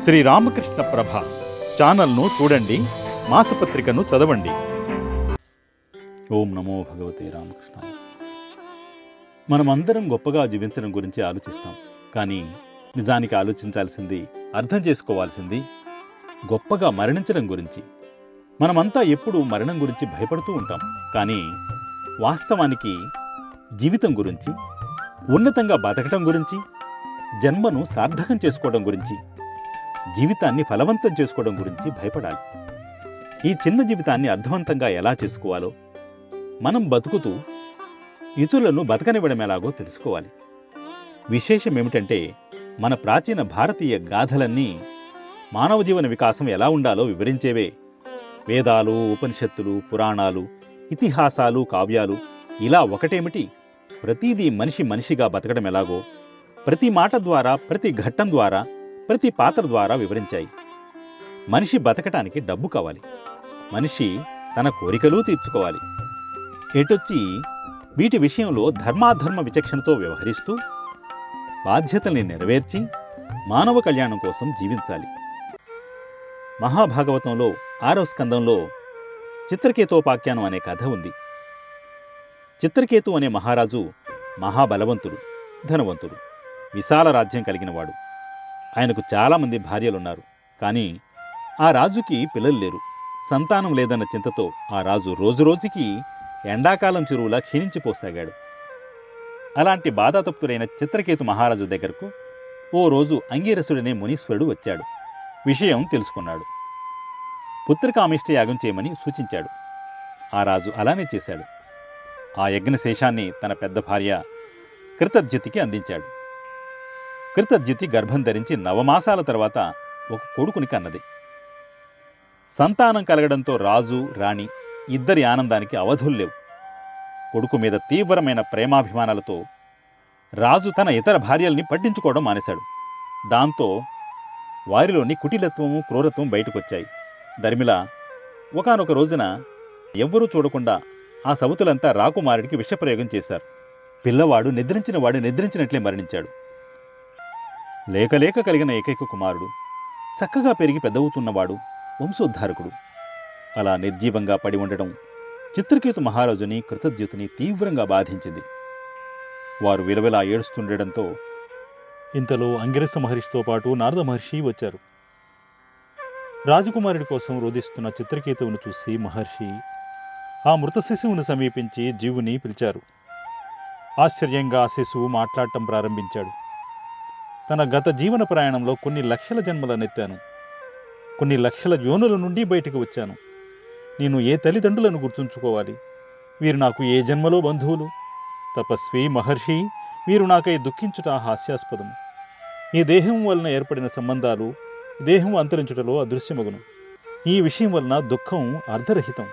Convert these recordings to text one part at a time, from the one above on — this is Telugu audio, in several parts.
శ్రీ రామకృష్ణ ప్రభ ఛానల్ను చూడండి మాసపత్రికను చదవండి. ఓం నమో భగవతే రామకృష్ణ. మనమందరం గొప్పగా జీవించడం గురించి ఆలోచిస్తాం. కానీ నిజానికి ఆలోచించాల్సింది అర్థం చేసుకోవాల్సింది గొప్పగా మరణించడం గురించి. మనమంతా ఎప్పుడూ మరణం గురించి భయపడుతూ ఉంటాం. కానీ వాస్తవానికి జీవితం గురించి ఉన్నతంగా బతకటం గురించి జన్మను సార్థకం చేసుకోవడం గురించి జీవితాన్ని ఫలవంతం చేసుకోవడం గురించి భయపడాలి. ఈ చిన్న జీవితాన్ని అర్థవంతంగా ఎలా చేసుకోవాలో మనం బతుకుతూ ఇతరులను బతకనివ్వడం ఎలాగో తెలుసుకోవాలి. విశేషం ఏమిటంటే మన ప్రాచీన భారతీయ గాథలన్నీ మానవ జీవన వికాసం ఎలా ఉండాలో వివరించేవే. వేదాలు ఉపనిషత్తులు పురాణాలు ఇతిహాసాలు కావ్యాలు ఇలా ఒకటేమిటి? ప్రతిదీ మనిషి మనిషిగా బతకడం ఎలాగో ప్రతి మాట ద్వారా ప్రతి ఘట్టం ద్వారా ప్రతి పాత్ర ద్వారా వివరించాయి. మనిషి బతకటానికి డబ్బు కావాలి. మనిషి తన కోరికలు తీర్చుకోవాలి. ఎటొచ్చి వీటి విషయంలో ధర్మాధర్మ విచక్షణతో వ్యవహరిస్తూ బాధ్యతల్ని నెరవేర్చి మానవ కళ్యాణం కోసం జీవించాలి. మహాభాగవతంలో ఆరవ స్కందంలో చిత్రకేతోపాఖ్యానం అనే కథ ఉంది. చిత్రకేతు అనే మహారాజు మహాబలవంతుడు ధనవంతుడు విశాల రాజ్యం కలిగినవాడు ఆయనకు చాలామంది భార్యలున్నారు. కానీ ఆ రాజుకి పిల్లలు లేరు. సంతానం లేదన్న చింతతో ఆ రాజు రోజురోజుకి ఎండాకాలం చెరువులా క్షీణించిపోసాగాడు అలాంటి బాధాతప్తుడైన చిత్రకేతు మహారాజు దగ్గరకు ఓ రోజు అంగీరసుడనే మునీశ్వరుడు వచ్చాడు. విషయం తెలుసుకున్నాడు. పుత్రికామిష్ట యాగం చేయమని సూచించాడు. ఆ రాజు అలానే చేశాడు. ఆ యజ్ఞశేషాన్ని తన పెద్ద భార్య కృతజ్ఞతికి అందించాడు. కృతజ్యుతి గర్భం ధరించి నవమాసాల తర్వాత ఒక కొడుకుని కన్నది. సంతానం కలగడంతో రాజు రాణి ఇద్దరి ఆనందానికి అవధులు లేవు. కొడుకు మీద తీవ్రమైన ప్రేమాభిమానాలతో రాజు తన ఇతర భార్యల్ని పట్టించుకోవడం మానేశాడు. దాంతో వారిలోని కుటిలత్వము క్రూరత్వం బయటకొచ్చాయి. దరిమిల ఒకానొక రోజున ఎవ్వరూ చూడకుండా ఆ సవతులంతా రాకుమారుడికి విషప్రయోగం చేశారు. పిల్లవాడు నిద్రించిన వాడు నిద్రించినట్లే మరణించాడు. లేకలేక కలిగిన ఏకైక కుమారుడు చక్కగా పెరిగి పెద్దవుతున్నవాడు వంశోద్ధారకుడు. అలా నిర్జీవంగా పడి ఉండడం చిత్రకేతు మహారాజుని కృతజ్ఞతని తీవ్రంగా బాధించింది. వారు విలవిలా ఏడుస్తుండటంతో ఇంతలో అంగిరస మహర్షితో పాటు నారద మహర్షి వచ్చారు. రాజకుమారుడి కోసం రోధిస్తున్న చిత్రకేతువును చూసి మహర్షి ఆ మృత శిశువును సమీపించి జీవుని పిలిచారు. ఆశ్చర్యంగా ఆ శిశువు మాట్లాడటం ప్రారంభించాడు. తన గత జీవన ప్రయాణంలో కొన్ని లక్షల జన్మలనెత్తాను కొన్ని లక్షల యోనుల నుండి బయటకు వచ్చాను. నేను ఏ తల్లిదండ్రులను గుర్తుంచుకోవాలి? వీరు నాకు ఏ జన్మలో బంధువులు? తపస్వి మహర్షి వీరు నాకై దుఃఖించుట హాస్యాస్పదం. ఈ దేహం వలన ఏర్పడిన సంబంధాలు దేహం అంతరించుటలో అదృశ్యమగును. ఈ విషయం వలన దుఃఖం అర్ధరహితం.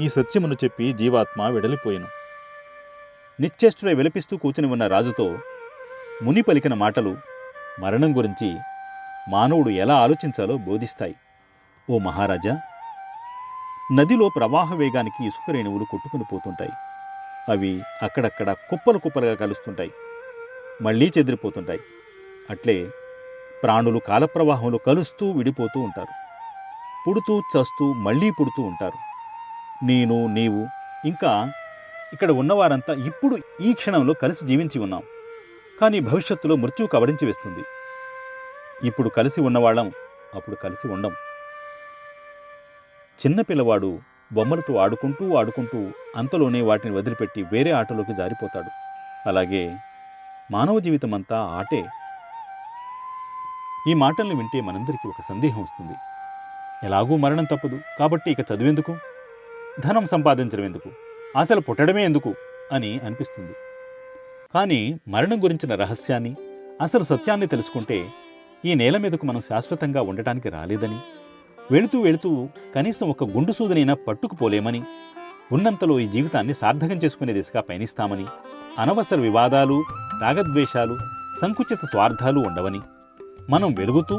ఈ సత్యమును చెప్పి జీవాత్మ వెడలిపోయెను. నిశ్చేష్టుడై విలపిస్తూ కూర్చుని ఉన్న రాజుతో ముని పలికిన మాటలు మరణం గురించి మానవుడు ఎలా ఆలోచించాలో బోధిస్తాయి. ఓ మహారాజా నదిలో ప్రవాహ వేగానికి ఇసుక రేణువులు కొట్టుకుని పోతుంటాయి. అవి అక్కడక్కడ కుప్పలు కుప్పలుగా కలుస్తుంటాయి. మళ్ళీ చెదిరిపోతుంటాయి. అట్లే ప్రాణులు కాలప్రవాహంలో కలుస్తూ విడిపోతూ ఉంటారు. పుడుతూ చస్తూ మళ్ళీ పుడుతూ ఉంటారు. నేను నీవు ఇంకా ఇక్కడ ఉన్నవారంతా ఇప్పుడు ఈ క్షణంలో కలిసి జీవించి ఉన్నాం. కానీ భవిష్యత్తులో మృత్యువు కవరించి వేస్తుంది. ఇప్పుడు కలిసి ఉన్నవాళ్ళం అప్పుడు కలిసి ఉండం. చిన్నపిల్లవాడు బొమ్మలతో ఆడుకుంటూ ఆడుకుంటూ అంతలోనే వాటిని వదిలిపెట్టి వేరే ఆటలోకి జారిపోతాడు. అలాగే మానవ జీవితం అంతా ఆటే. ఈ మాటల్ని వింటే మనందరికీ ఒక సందేహం వస్తుంది. ఎలాగూ మరణం తప్పదు కాబట్టి ఇక చదివేందుకు? ధనం సంపాదించడం ఎందుకు? ఆశలు పుట్టడమే ఎందుకు? అని అనిపిస్తుంది. కానీ మరణం గురించిన రహస్యాన్ని అసలు సత్యాన్ని తెలుసుకుంటే ఈ నేల మీదకు మనం శాశ్వతంగా ఉండటానికి రాలేదని వెళుతూ వెళుతూ కనీసం ఒక గుండు సూదనైనా పట్టుకుపోలేమని ఉన్నంతలో ఈ జీవితాన్ని సార్థకం చేసుకునే దిశగా పయనిస్తామని అనవసర వివాదాలు రాగద్వేషాలు సంకుచిత స్వార్థాలు ఉండవని మనం వెలుగుతూ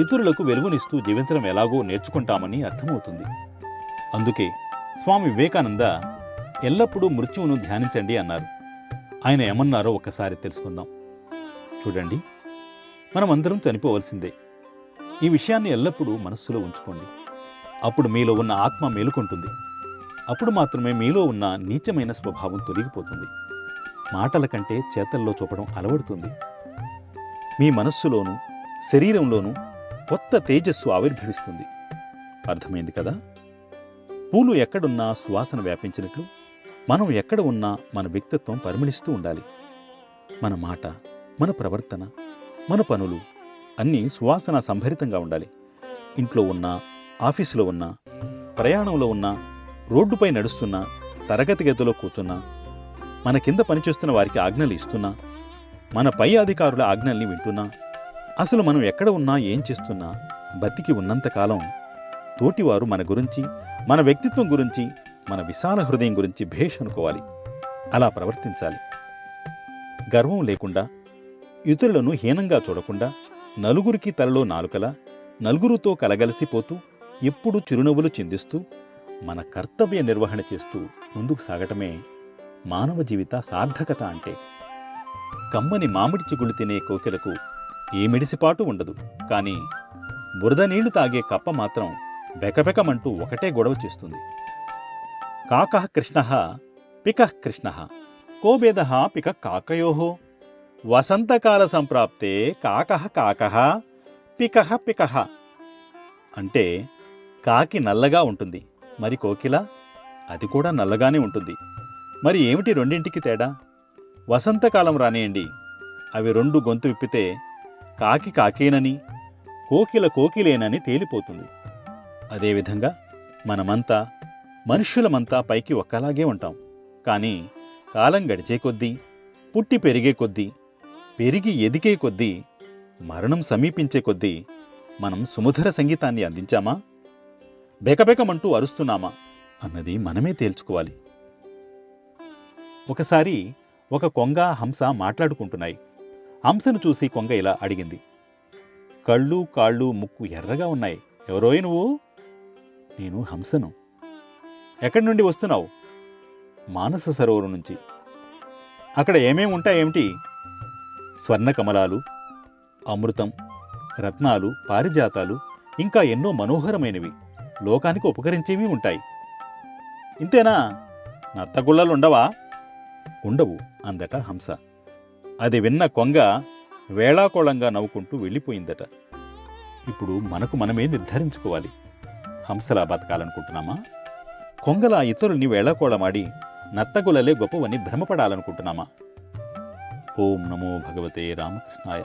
ఇతరులకు వెలుగునిస్తూ జీవించడం ఎలాగో నేర్చుకుంటామని అర్థమవుతుంది. అందుకే స్వామి వివేకానంద ఎల్లప్పుడూ మృత్యువును ధ్యానించండి అన్నారు. ఆయన ఏమన్నారో ఒకసారి తెలుసుకుందాం. చూడండి మనమందరం చనిపోవలసిందే. ఈ విషయాన్ని ఎల్లప్పుడూ మనస్సులో ఉంచుకోండి. అప్పుడు మీలో ఉన్న ఆత్మ మేలుకుంటుంది. అప్పుడు మాత్రమే మీలో ఉన్న నీచమైన స్వభావం తొలగిపోతుంది. మాటల కంటే చేతల్లో చూపడం అలవడుతుంది. మీ మనస్సులోనూ శరీరంలోనూ కొత్త తేజస్సు ఆవిర్భవిస్తుంది. అర్థమైంది కదా? పూలు ఎక్కడున్నా సువాసన వ్యాపించినట్లు మనం ఎక్కడ ఉన్నా మన వ్యక్తిత్వం పరిమళిస్తూ ఉండాలి. మన మాట మన ప్రవర్తన మన పనులు అన్నీ సువాసన సంభరితంగా ఉండాలి. ఇంట్లో ఉన్నా ఆఫీసులో ఉన్నా ప్రయాణంలో ఉన్నా రోడ్డుపై నడుస్తున్నా తరగతి గదిలో కూర్చున్నా మన కింద పనిచేస్తున్న వారికి ఆజ్ఞలు ఇస్తున్నా మన పై అధికారుల ఆజ్ఞల్ని వింటున్నా అసలు మనం ఎక్కడ ఉన్నా ఏం చేస్తున్నా బతికి ఉన్నంతకాలం తోటివారు మన గురించి మన వ్యక్తిత్వం గురించి మన విశాల హృదయం గురించి భేష్ అనుకోవాలి. అలా ప్రవర్తించాలి. గర్వం లేకుండా ఇతరులను హీనంగా చూడకుండా నలుగురికి తలలో నాలుకల నలుగురితో కలగలిసిపోతూ ఎప్పుడూ చిరునవ్వులు చిందిస్తూ మన కర్తవ్య నిర్వహణ చేస్తూ ముందుకు సాగటమే మానవ జీవిత సార్థకత అంటే. కమ్మని మామిడి చిగుళ్ళు తినే కోకిలకు ఏ మిడిసిపాటు ఉండదు. కానీ బురద నీళ్ళు తాగే కప్ప మాత్రం బెకబెకమంటూ ఒకటే గొడవ చేస్తుంది. కాకః కృష్ణ పికః కృష్ణ. కోభేద పిక కాకయోः. వసంతకాల సంప్రాప్తే కాకః కాకः పికః పికః. అంటే కాకి నల్లగా ఉంటుంది. మరి కోకిల? అది కూడా నల్లగానే ఉంటుంది. మరి ఏమిటి రెండింటికి తేడా? వసంతకాలం రానియండి. అవి రెండు గొంతు విప్పితే కాకి కాకేనని కోకిల కోకిలేనని తేలిపోతుంది. అదేవిధంగా మనమంతా మనుష్యులమంతా పైకి ఒక్కలాగే ఉంటాం. కానీ కాలం గడిచే కొద్దీ పుట్టి పెరిగే కొద్దీ పెరిగి ఎదిగే కొద్దీ మరణం సమీపించే కొద్దీ మనం సుమధుర సంగీతాన్ని అందించామా? బెకబెకమంటూ అరుస్తున్నామా అన్నది మనమే తేల్చుకోవాలి. ఒకసారి ఒక కొంగ హంస మాట్లాడుకుంటున్నాయి. హంసను చూసి కొంగ ఇలా అడిగింది. కళ్ళు కాళ్ళు ముక్కు ఎర్రగా ఉన్నాయి. ఎవరోయ్ నువ్వు? నేను హంసను. ఎక్కడి నుండి వస్తున్నావు? మానస సరోవరం నుంచి. అక్కడ ఏమేమి ఉంటాయేమిటి స్వర్ణకమలాలు అమృతం రత్నాలు పారిజాతాలు ఇంకా ఎన్నో మనోహరమైనవి. లోకానికి ఉపకరించేవి ఉంటాయి. ఇంతేనా? నత్తగుళ్ళలుండవా? ఉండవు అందట హంస. అది విన్న కొంగ వేళాకోళంగా నవ్వుకుంటూ వెళ్ళిపోయిందట. ఇప్పుడు మనకు మనమే నిర్ధారించుకోవాలి. హంసలా బతకాలనుకుంటున్నామా? కొంగలా ఇతరుల్ని వేళాకోళమాడి నత్తగులలే గొప్పవని భ్రమపడాలనుకుంటున్నామా? ఓం నమో భగవతే రామకృష్ణాయ.